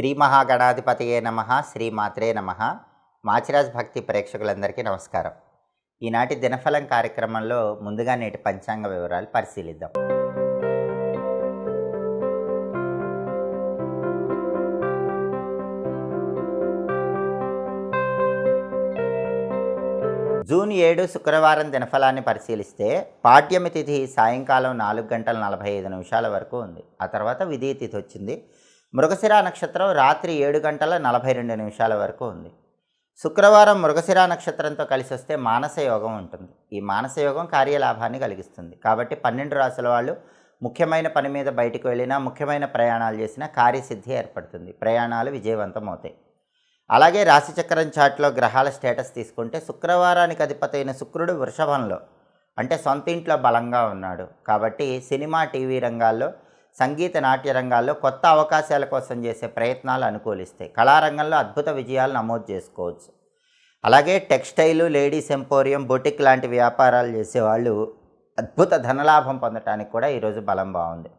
శ్రీ మహాగణాధిపతియే నమ శ్రీమాత్రే నమ. మాచిరాజ్ భక్తి ప్రేక్షకులందరికీ నమస్కారం. ఈనాటి దినఫలం కార్యక్రమంలో ముందుగా నేటి పంచాంగ వివరాలు పరిశీలిద్దాం. జూన్ ఏడు శుక్రవారం దినఫలాన్ని పరిశీలిస్తే పాడ్యమి తిథి సాయంకాలం నాలుగు గంటల నలభై ఐదు నిమిషాల వరకు ఉంది. ఆ తర్వాత విధి తిథి వచ్చింది. మృగశిర నక్షత్రం రాత్రి ఏడు గంటల నలభై రెండు నిమిషాల వరకు ఉంది. శుక్రవారం మృగశిర నక్షత్రంతో కలిసి వస్తే మానస యోగం ఉంటుంది. ఈ మానస యోగం కార్యలాభాన్ని కలిగిస్తుంది. కాబట్టి పన్నెండు రాసుల వాళ్ళు ముఖ్యమైన పని మీద బయటకు వెళ్ళినా ముఖ్యమైన ప్రయాణాలు చేసినా కార్యసిద్ధి ఏర్పడుతుంది. ప్రయాణాలు విజయవంతం అవుతాయి. అలాగే రాశిచక్రం చాట్లో గ్రహాల స్టేటస్ తీసుకుంటే శుక్రవారానికి అధిపతైన శుక్రుడు వృషభంలో అంటే సొంత ఇంట్లో బలంగా ఉన్నాడు. కాబట్టి సినిమా టీవీ రంగాల్లో సంగీత నాట్య రంగాల్లో కొత్త అవకాశాల కోసం చేసే ప్రయత్నాలు అనుకూలిస్తాయి. కళారంగంలో అద్భుత విజయాలు నమోదు చేసుకోవచ్చు. అలాగే టెక్స్టైలు లేడీస్ ఎంపోరియం బొటిక్ లాంటి వ్యాపారాలు చేసేవాళ్ళు అద్భుత ధనలాభం పొందటానికి కూడా ఈరోజు బలం బాగుంది.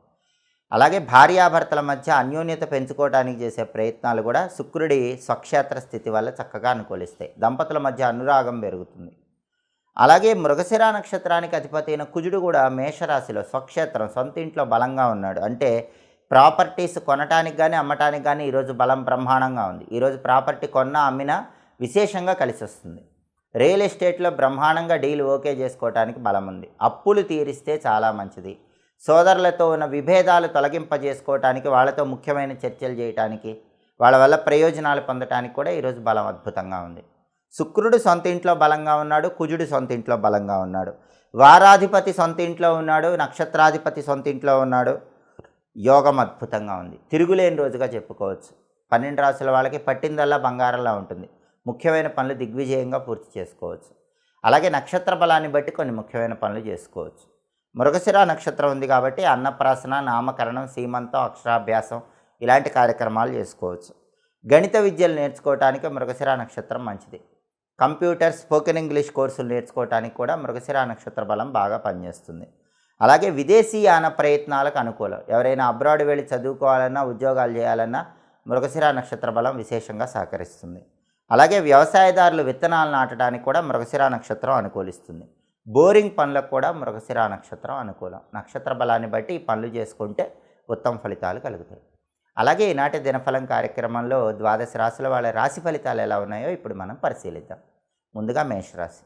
అలాగే భార్యాభర్తల మధ్య అన్యోన్యత పెంచుకోవడానికి చేసే ప్రయత్నాలు కూడా శుక్రుడి స్వక్షేత్ర స్థితి వల్ల చక్కగా అనుకూలిస్తాయి. దంపతుల మధ్య అనురాగం పెరుగుతుంది. అలాగే మృగశిర నక్షత్రానికి అధిపతి అయిన కుజుడు కూడా మేషరాశిలో స్వక్షేత్రం సొంత ఇంట్లో బలంగా ఉన్నాడు. అంటే ప్రాపర్టీస్ కొనటానికి కానీ అమ్మటానికి కానీ ఈరోజు బలం బ్రహ్మాండంగా ఉంది. ఈరోజు ప్రాపర్టీ కొన్నా అమ్మినా విశేషంగా కలిసి వస్తుంది రియల్ ఎస్టేట్లో బ్రహ్మాండంగా డీల్ ఓకే చేసుకోవటానికి బలం ఉంది. అప్పులు తీరిస్తే చాలా మంచిది. సోదరులతో ఉన్న విభేదాలు తొలగింపజేసుకోవటానికి వాళ్ళతో ముఖ్యమైన చర్చలు చేయటానికి వాళ్ళ వల్ల ప్రయోజనాలు పొందటానికి కూడా ఈరోజు బలం అద్భుతంగా ఉంది. శుక్రుడు సొంత ఇంట్లో బలంగా ఉన్నాడు కుజుడు సొంత ఇంట్లో బలంగా ఉన్నాడు. వారాధిపతి సొంత ఇంట్లో ఉన్నాడు నక్షత్రాధిపతి సొంత ఇంట్లో ఉన్నాడు. యోగం అద్భుతంగా ఉంది. తిరుగులేని రోజుగా చెప్పుకోవచ్చు. పన్నెండు రాసుల వాళ్ళకి పట్టిందల్లా బంగారంలా ఉంటుంది. ముఖ్యమైన పనులు దిగ్విజయంగా పూర్తి చేసుకోవచ్చు. అలాగే నక్షత్ర బలాన్ని బట్టి కొన్ని ముఖ్యమైన పనులు చేసుకోవచ్చు. మృగశిర నక్షత్రం ఉంది కాబట్టి అన్నప్రాసన నామకరణం సీమంతం అక్షరాభ్యాసం ఇలాంటి కార్యక్రమాలు చేసుకోవచ్చు. గణిత విద్యలు నేర్చుకోవటానికి మృగశిర నక్షత్రం మంచిది. కంప్యూటర్ స్పోకెన్ ఇంగ్లీష్ కోర్సులు నేర్చుకోవటానికి కూడా మృగశిర నక్షత్ర బలం బాగా పనిచేస్తుంది. అలాగే విదేశీయాన ప్రయత్నాలకు అనుకూలం. ఎవరైనా అబ్రాడ్ వెళ్ళి చదువుకోవాలన్నా ఉద్యోగాలు చేయాలన్నా మృగశిర నక్షత్ర బలం విశేషంగా సహకరిస్తుంది. అలాగే వ్యవసాయదారులు విత్తనాలు నాటడానికి కూడా మృగశిర నక్షత్రం అనుకూలిస్తుంది. బోరింగ్ పనులకు కూడా మృగశిర నక్షత్రం అనుకూలం. నక్షత్ర బలాన్ని బట్టి ఈ పనులు చేసుకుంటే ఉత్తమ ఫలితాలు కలుగుతాయి. అలాగే ఈనాటి దినఫలం కార్యక్రమంలో ద్వాదశ రాశుల వాళ్ళ రాశి ఫలితాలు ఎలా ఉన్నాయో ఇప్పుడు మనం పరిశీలిద్దాం. ముందుగా మేషరాశి.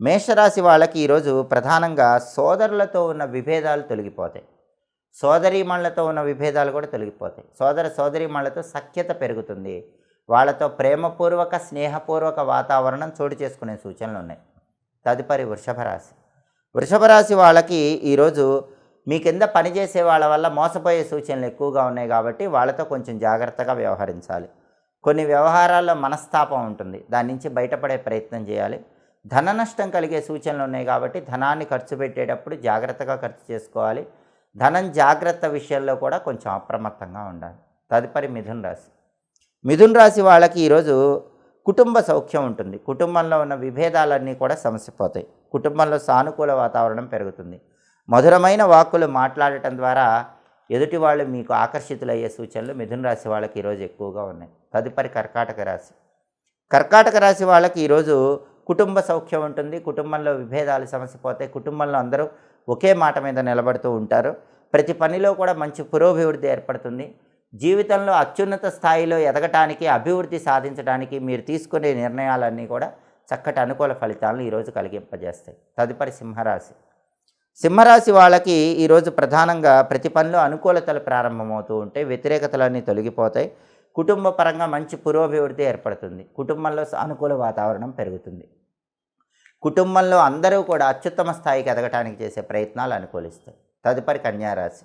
మేషరాశి వాళ్ళకి ఈరోజు ప్రధానంగా సోదరులతో ఉన్న విభేదాలు తొలగిపోతాయి. సోదరీమణులతో ఉన్న విభేదాలు కూడా తొలగిపోతాయి. సోదర సోదరీమణులతో సఖ్యత పెరుగుతుంది. వాళ్ళతో ప్రేమపూర్వక స్నేహపూర్వక వాతావరణం చోటు చేసుకునే సూచనలు ఉన్నాయి. తదుపరి వృషభ రాశి. వృషభ రాశి వాళ్ళకి ఈరోజు మీ కింద పనిచేసే వాళ్ళ వల్ల మోసపోయే సూచనలు ఎక్కువగా ఉన్నాయి కాబట్టి వాళ్ళతో కొంచెం జాగ్రత్తగా వ్యవహరించాలి. కొన్ని వ్యవహారాల్లో మనస్తాపం ఉంటుంది. దాని నుంచి బయటపడే ప్రయత్నం చేయాలి. ధన నష్టం కలిగే సూచనలు ఉన్నాయి కాబట్టి ధనాన్ని ఖర్చు పెట్టేటప్పుడు జాగ్రత్తగా ఖర్చు చేసుకోవాలి. ధనం జాగ్రత్త విషయంలో కూడా కొంచెం అప్రమత్తంగా ఉండాలి. తదుపరి మిథున్ రాశి. మిథున్ రాశి వాళ్ళకి ఈరోజు కుటుంబ సౌఖ్యం ఉంటుంది. కుటుంబంలో ఉన్న విభేదాలన్నీ కూడా సమసిపోతాయి. కుటుంబంలో సానుకూల వాతావరణం పెరుగుతుంది. మధురమైన వాక్కులు మాట్లాడటం ద్వారా ఎదుటి వాళ్ళు మీకు ఆకర్షితులయ్యే సూచనలు మిథున రాశి వాళ్ళకి ఈరోజు ఎక్కువగా ఉన్నాయి. తదుపరి కర్కాటక రాశి. కర్కాటక రాశి వాళ్ళకి ఈరోజు కుటుంబ సౌఖ్యం ఉంటుంది. కుటుంబంలో విభేదాలు సమస్య పోతే కుటుంబంలో అందరూ ఒకే మాట మీద నిలబడుతూ ఉంటారు. ప్రతి పనిలో కూడా మంచి పురోభివృద్ధి ఏర్పడుతుంది. జీవితంలో అత్యున్నత స్థాయిలో ఎదగటానికి అభివృద్ధి సాధించడానికి మీరు తీసుకునే నిర్ణయాలన్నీ కూడా చక్కటి అనుకూల ఫలితాలను ఈరోజు కలిగింపజేస్తాయి. తదుపరి సింహరాశి. సింహరాశి వాళ్ళకి ఈరోజు ప్రధానంగా ప్రతి పనిలో అనుకూలతలు ప్రారంభమవుతూ ఉంటాయి వ్యతిరేకతలన్నీ తొలగిపోతాయి. కుటుంబ పరంగా మంచి పురోభివృద్ధి ఏర్పడుతుంది. కుటుంబంలో సానుకూల వాతావరణం పెరుగుతుంది. కుటుంబంలో అందరూ కూడా అత్యుత్తమ స్థాయికి ఎదగటానికి చేసే ప్రయత్నాలు అనుకూలిస్తాయి. తదుపరి కన్యారాశి.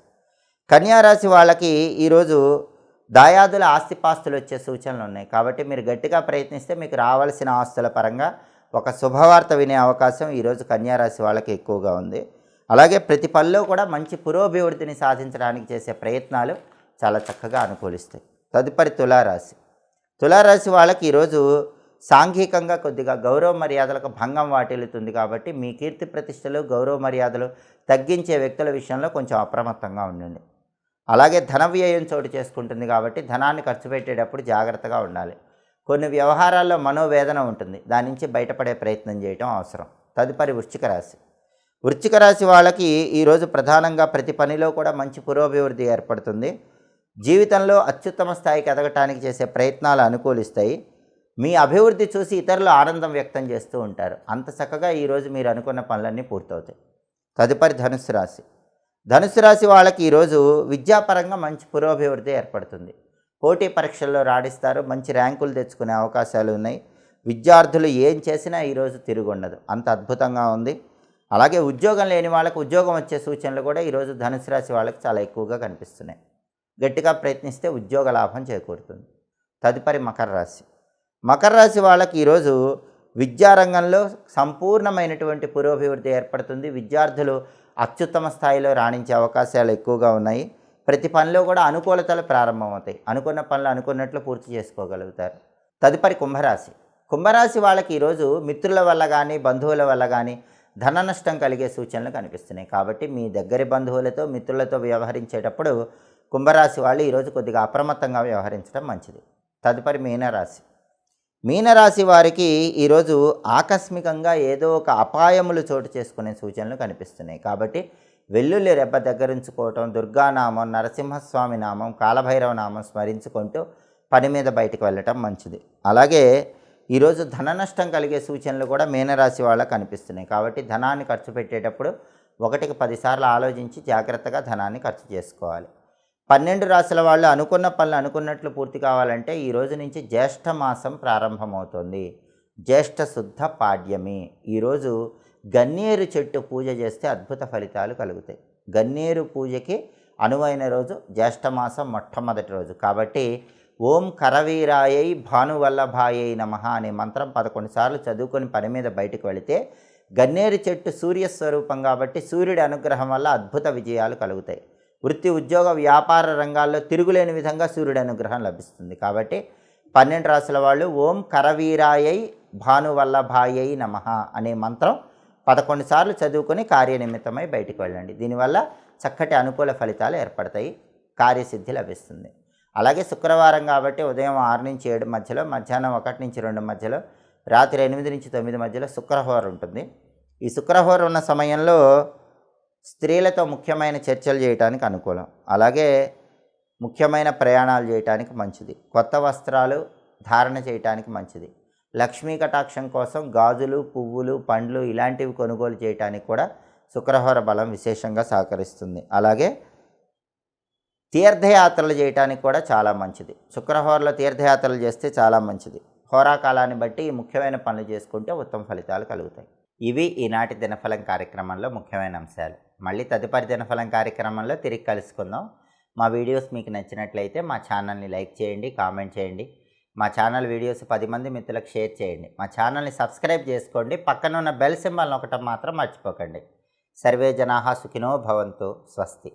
కన్యారాశి వాళ్ళకి ఈరోజు దాయాదుల ఆస్తిపాస్తులు వచ్చే సూచనలు ఉన్నాయి. కాబట్టి మీరు గట్టిగా ప్రయత్నిస్తే మీకు రావాల్సిన ఆస్తుల పరంగా ఒక శుభవార్త వినే అవకాశం ఈరోజు కన్యారాశి వాళ్ళకి ఎక్కువగా ఉంది. అలాగే ప్రతి పనిలో కూడా మంచి పురోభివృద్ధిని సాధించడానికి చేసే ప్రయత్నాలు చాలా చక్కగా అనుకూలిస్తాయి. తదుపరి తులారాశి. తులారాశి వాళ్ళకి ఈరోజు సాంఘికంగా కొద్దిగా గౌరవ మర్యాదలకు భంగం వాటిల్లుతుంది కాబట్టి మీ కీర్తి ప్రతిష్టలు గౌరవ మర్యాదలు తగ్గించే వ్యక్తుల విషయంలో కొంచెం అప్రమత్తంగా ఉండండి. అలాగే ధన వ్యయం చోటు చేసుకుంటుంది కాబట్టి ధనాన్ని ఖర్చు పెట్టేటప్పుడు జాగ్రత్తగా ఉండాలి. కొన్ని వ్యవహారాల్లో మనోవేదన ఉంటుంది. దాని నుంచి బయటపడే ప్రయత్నం చేయటం అవసరం. తదుపరి వృశ్చిక రాశి. వృశ్చిక రాశి వాళ్ళకి ఈరోజు ప్రధానంగా ప్రతి పనిలో కూడా మంచి పురోభివృద్ధి ఏర్పడుతుంది. జీవితంలో అత్యుత్తమ స్థాయికి ఎదగటానికి చేసే ప్రయత్నాలు అనుకూలిస్తాయి. మీ అభివృద్ధి చూసి ఇతరులు ఆనందం వ్యక్తం చేస్తూ ఉంటారు. అంత చక్కగా ఈరోజు మీరు అనుకున్న పనులన్నీ పూర్తవుతాయి. తదుపరి ధనుసు రాశి. ధనుసు రాశి వాళ్ళకి ఈరోజు విద్యాపరంగా మంచి పురోభివృద్ధి ఏర్పడుతుంది. పోటీ పరీక్షల్లో రాణిస్తారు. మంచి ర్యాంకులు తెచ్చుకునే అవకాశాలు ఉన్నాయి. విద్యార్థులు ఏం చేసినా ఈరోజు తిరుగుండదు అంత అద్భుతంగా ఉంది. అలాగే ఉద్యోగం లేని వాళ్ళకు ఉద్యోగం వచ్చే సూచనలు కూడా ఈరోజు ధనుసు రాశి వాళ్ళకి చాలా ఎక్కువగా కనిపిస్తున్నాయి. గట్టిగా ప్రయత్నిస్తే ఉద్యోగ లాభం చేకూరుతుంది. తదుపరి మకర రాశి. మకర రాశి వాళ్ళకి ఈరోజు విద్యారంగంలో సంపూర్ణమైనటువంటి పురోభివృద్ధి ఏర్పడుతుంది. విద్యార్థులు అత్యుత్తమ స్థాయిలో రాణించే అవకాశాలు ఎక్కువగా ఉన్నాయి. ప్రతి పనిలో కూడా అనుకూలతలు ప్రారంభమవుతాయి. అనుకున్న పనులు అనుకున్నట్లు పూర్తి చేసుకోగలుగుతారు. తదుపరి కుంభరాశి. కుంభరాశి వాళ్ళకి ఈరోజు మిత్రుల వల్ల కానీ బంధువుల వల్ల కానీ ధన నష్టం కలిగే సూచనలు కనిపిస్తున్నాయి. కాబట్టి మీ దగ్గరి బంధువులతో మిత్రులతో వ్యవహరించేటప్పుడు కుంభరాశి వాళ్ళు ఈరోజు కొద్దిగా అప్రమత్తంగా వ్యవహరించడం మంచిది. తదుపరి మీనరాశి. మీనరాశి వారికి ఈరోజు ఆకస్మికంగా ఏదో ఒక అపాయములు చోటు చేసుకునే సూచనలు కనిపిస్తున్నాయి. కాబట్టి వెల్లుల్లి రెబ్బ దగ్గరించుకోవటం దుర్గానామం నరసింహస్వామి నామం కాలభైరవ నామం స్మరించుకుంటూ పని మీద బయటకు వెళ్ళటం మంచిది. అలాగే ఈరోజు ధన నష్టం కలిగే సూచనలు కూడా మీనరాశి వాళ్ళకు కనిపిస్తున్నాయి. కాబట్టి ధనాన్ని ఖర్చు పెట్టేటప్పుడు ఒకటికి పదిసార్లు ఆలోచించి జాగ్రత్తగా ధనాన్ని ఖర్చు చేసుకోవాలి. పన్నెండు రాశుల వాళ్ళు అనుకున్న పనులు అనుకున్నట్లు పూర్తి కావాలంటే ఈ రోజు నుంచి జ్యేష్ఠ మాసం ప్రారంభమవుతుంది. జ్యేష్ఠ శుద్ధ పాడ్యమి. ఈరోజు గన్నేరు చెట్టు పూజ చేస్తే అద్భుత ఫలితాలు కలుగుతాయి. గన్నేరు పూజకి అనువైన రోజు జ్యేష్ఠమాసం మొట్టమొదటి రోజు. కాబట్టి ఓం కరవీరాయై భానువల్లభాయై నమ అనే మంత్రం పదకొండు సార్లు చదువుకొని పని మీద బయటకు వెళితే గన్నేరు చెట్టు సూర్యస్వరూపం కాబట్టి సూర్యుడి అనుగ్రహం వల్ల అద్భుత విజయాలు కలుగుతాయి. వృత్తి ఉద్యోగ వ్యాపార రంగాల్లో తిరుగులేని విధంగా సూర్యుడి అనుగ్రహం లభిస్తుంది. కాబట్టి పన్నెండు రాసుల వాళ్ళు ఓం కరవీరాయై భానువల్లభాయై నమ అనే మంత్రం పదకొండు సార్లు చదువుకొని కార్యనిమిత్తమై బయటకు వెళ్ళండి. దీనివల్ల చక్కటి అనుకూల ఫలితాలు ఏర్పడతాయి. కార్యసిద్ధి లభిస్తుంది. అలాగే శుక్రవారం కాబట్టి ఉదయం ఆరు నుంచి ఏడు మధ్యలో మధ్యాహ్నం ఒకటి నుంచి రెండు మధ్యలో రాత్రి ఎనిమిది నుంచి తొమ్మిది మధ్యలో శుక్రహోర ఉంటుంది. ఈ శుక్రహోర ఉన్న సమయంలో స్త్రీలతో ముఖ్యమైన చర్చలు చేయడానికి అనుకూలం. అలాగే ముఖ్యమైన ప్రయాణాలు చేయటానికి మంచిది. కొత్త వస్త్రాలు ధారణ చేయటానికి మంచిది. లక్ష్మీ కటాక్షం కోసం గాజులు పువ్వులు పండ్లు ఇలాంటివి కొనుగోలు చేయటానికి కూడా శుక్రహోర బలం విశేషంగా సహకరిస్తుంది. అలాగే తీర్థయాత్రలు చేయడానికి కూడా చాలా మంచిది. శుక్రహోరలో తీర్థయాత్రలు చేస్తే చాలా మంచిది. హోరాకాలాన్ని బట్టి ముఖ్యమైన పనులు చేసుకుంటే ఉత్తమ ఫలితాలు కలుగుతాయి. ఇవి ఈనాటి దినఫలం కార్యక్రమంలో ముఖ్యమైన అంశాలు. మళ్ళీ తదుపరి దినఫలం కార్యక్రమంలో తిరిగి కలుసుకుందాం. మా వీడియోస్ మీకు నచ్చినట్లయితే మా ఛానల్ని లైక్ చేయండి కామెంట్ చేయండి. మా ఛానల్ వీడియోస్ పది మంది మిత్రులకు షేర్ చేయండి. మా ఛానల్ని సబ్స్క్రైబ్ చేసుకోండి. పక్కన ఉన్న బెల్ సింబల్ ఒకటం మాత్రం మర్చిపోకండి. సర్వే జనాహా సుఖినో భవంతు. స్వస్తి.